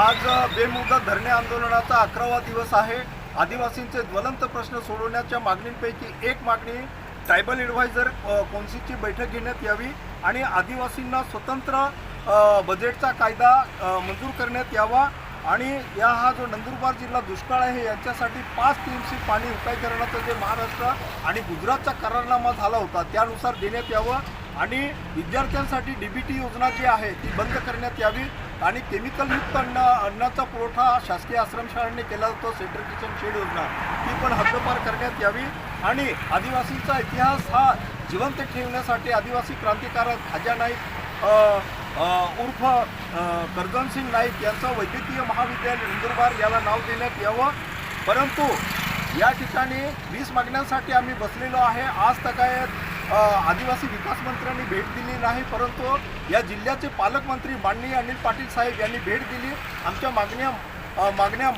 आज बेमुदत धरणे आंदोलनाचा अकरावा दिवस आहे. आदिवासींचे ज्वलंत प्रश्न सोडवण्याच्या मागणींपैकी एक मागणी ट्रायबल ॲडव्हायझर कौन्सिलची बैठक घेण्यात यावी आणि आदिवासींना स्वतंत्र बजेटचा कायदा मंजूर करण्यात यावा. आणि या हा जो नंदुरबार जिल्हा दुष्काळ आहे यांच्यासाठी पाच टी एम सी पाणी उपायकरणाचं जे महाराष्ट्र आणि गुजरातचा करारनामा झाला होता त्यानुसार देण्यात यावं. आणि विद्यार्थ्यांसाठी डी बी टी योजना जी आहे ती बंद करण्यात यावी. आणि केमिकलयुक्त अन्न अन्नाचा पुरवठा शासकीय आश्रमशाळांनी केला जातो. सेंट्रल किचन शेड योजना ती पण हद्दपार करण्यात यावी. आणि आदिवासीचा इतिहास हा जिवंत ठेवण्यासाठी आदिवासी क्रांतिकारक खाजा नाईक उर्फ अ, नाईक यांचं वैद्यकीय महाविद्यालय नंदुरबार याला नाव देण्यात यावं. परंतु या ठिकाणी वीस मागण्यांसाठी आम्ही बसलेलो आहे. आज तकायत आदिवासी विकास मंत्र्यांनी भेट दिली नाही परंतु या जिल्ह्याचे पालकमंत्री माननीय अनिल पाटील साहेब यांनी भेट दिली. आमच्या मागण्या मागण्या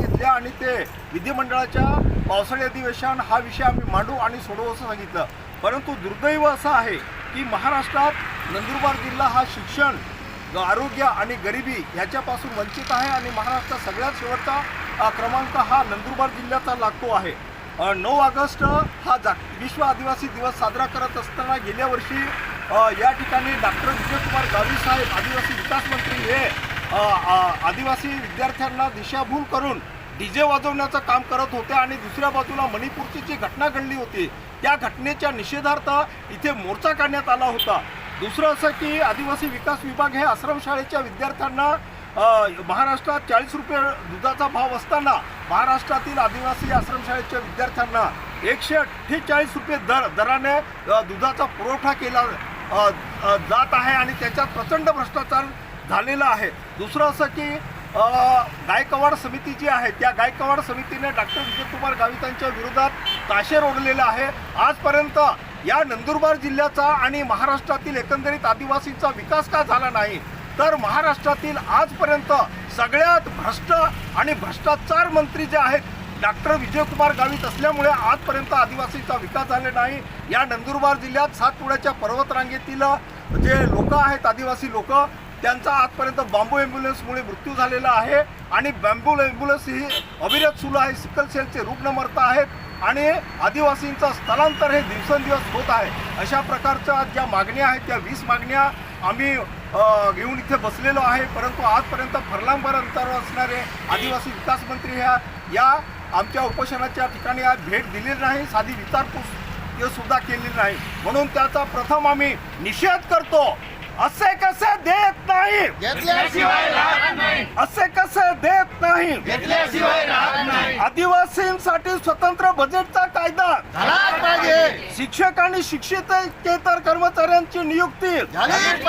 घेतल्या आणि ते विधिमंडळाच्या पावसाळी अधिवेशन हा विषय आम्ही मांडू आणि सोडवू असं सांगितलं. परंतु दुर्दैव असं आहे की महाराष्ट्रात नंदुरबार जिल्हा हा शिक्षण आरोग्य आणि गरिबी याच्यापासून वंचित आहे आणि महाराष्ट्रात सगळ्यात शेवटचा क्रमांक हा नंदुरबार जिल्ह्याचा लागतो आहे. नऊ ऑगस्ट हा जा विश्व आदिवासी दिवस साजरा करत असताना गेल्या वर्षी या ठिकाणी डॉक्टर विजयकुमार गावी साहेब आदिवासी विकास मंत्री हे आदिवासी विद्यार्थ्यांना दिशाभूल करून डीजे वाजवण्याचं काम करत होते आणि दुसऱ्या बाजूला मणिपूरची जी घटना घडली होती त्या घटनेच्या निषेधार्थ इथे मोर्चा काढण्यात आला होता. दुसरं असं की आदिवासी विकास विभाग हे आश्रमशाळेच्या विद्यार्थ्यांना महाराष्ट्रात चाळीस रुपये दुधाचा भाव असताना महाराष्ट्रातील आदिवासी आश्रमशाळेच्या विद्यार्थ्यांना एकशे अठ्ठेचाळीस रुपये दर दराने दुधाचा पुरवठा केला जात आहे आणि त्याच्यात प्रचंड भ्रष्टाचार झालेला आहे. दुसरं असं की गायकवाड समिती जी आहे त्या गायकवाड समितीने डॉक्टर विजयकुमार गावितांच्या विरोधात ताशेर ओढलेलं आहे. आजपर्यंत या नंदुरबार जिल्ह्याचा आणि महाराष्ट्रातील एकंदरीत आदिवासींचा विकास का झाला नाही? तर महाराष्ट्रातील आजपर्यंत सगळ्यात भ्रष्ट आणि भ्रष्टाचार मंत्री जे आहेत डॉक्टर विजयकुमार गावित असल्यामुळे आजपर्यंत आदिवासीचा विकास झाला नाही. या नंदुरबार जिल्ह्यात सातपुड्याच्या पर्वतरांगेतील जे लोक आहेत आदिवासी लोक त्यांचा आजपर्यंत बांबू ॲम्ब्युलन्समुळे मृत्यू झालेला आहे आणि बॅम्बू ॲम्ब्युलन्स ही अविरत सुरू आहे. सिकल सेलचे रुग्ण मरत आहेत आणि आदिवासींचं स्थलांतर हे दिवसेंदिवस होत आहे. अशा प्रकारच्या ज्या मागण्या आहेत त्या वीस मागण्या आम्ही घेऊन इथे बसलेलो आहे परंतु आजपर्यंत फरलांबर अंतरावर असणारे आदिवासी विकास मंत्री ह्या या आमच्या उपोषणाच्या ठिकाणी आज भेट दिलेली नाही साधी विचारपूस सुद्धा केलेली नाही. म्हणून त्याचा प्रथम आम्ही निषेध करतो असे कसे देत नाही? असे कसे देत नाही? घेतल्याशिवाय राहत नाही. आदिवासींसाठी स्वतंत्र बजेटचा कायदा. झालाच पाहिजे. शिक्षक आणि शिक्षितेतर कर्मचाऱ्यांची नियुक्ती.